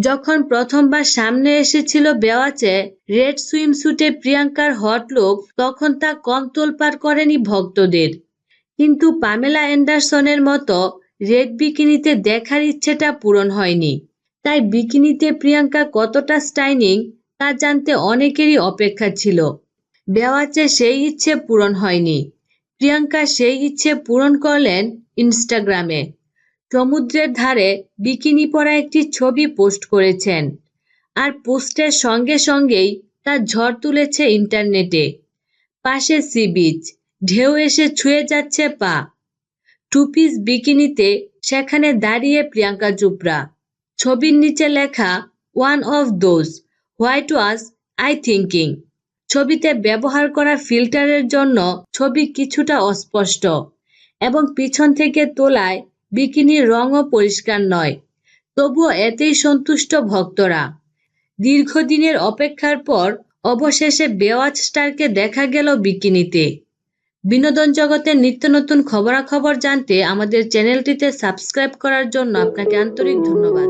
যখন প্রথমবার সামনে এসেছিল বেওয়াচে রেড সুইম সুইমস্যুটে প্রিয়াঙ্কার হট লুক, তখন তা কম তোলপাড় করেনি ভক্তদের। কিন্তু পামেলা অ্যান্ডারসনের মতো রেড বিকিনিতে দেখার ইচ্ছেটা পূরণ হয়নি। তাই বিকিনিতে প্রিয়াঙ্কা কতটা স্টাইনিং, তা জানতে অনেকেরই অপেক্ষা ছিল। বেওয়াচে সেই ইচ্ছে পূরণ হয়নি। প্রিয়াঙ্কা সেই ইচ্ছে পূরণ করলেন ইনস্টাগ্রামে। সমুদ্রের ধারে বিকিনি পরা একটি ছবি পোস্ট করেছেন। আর পোস্টের সঙ্গে সঙ্গেই তার ঝড় তুলেছে ইন্টারনেটে। পাশে সি বিচ, ঢেউ এসে ছুঁয়ে যাচ্ছে পা। টু পিস বিকিনিতে সেখানে দাঁড়িয়ে প্রিয়াঙ্কা চোপড়া। ছবির নিচে লেখা, one of those, white was, I thinking ছবিতে ব্যবহার করা ফিল্টারের জন্য ছবি কিছুটা অস্পষ্ট এবং পিছন থেকে তোলায় বিকিনির রঙও পরিষ্কার নয়। তবুও এতেই সন্তুষ্ট ভক্তরা। দীর্ঘদিনের অপেক্ষার পর অবশেষে বেওয়াজ স্টারকে দেখা গেল বিকিনিতে। বিনোদন জগতের নিত্য নতুন খবরাখবর জানতে আমাদের চ্যানেলটিতে সাবস্ক্রাইব করার জন্য আপনাকে আন্তরিক ধন্যবাদ।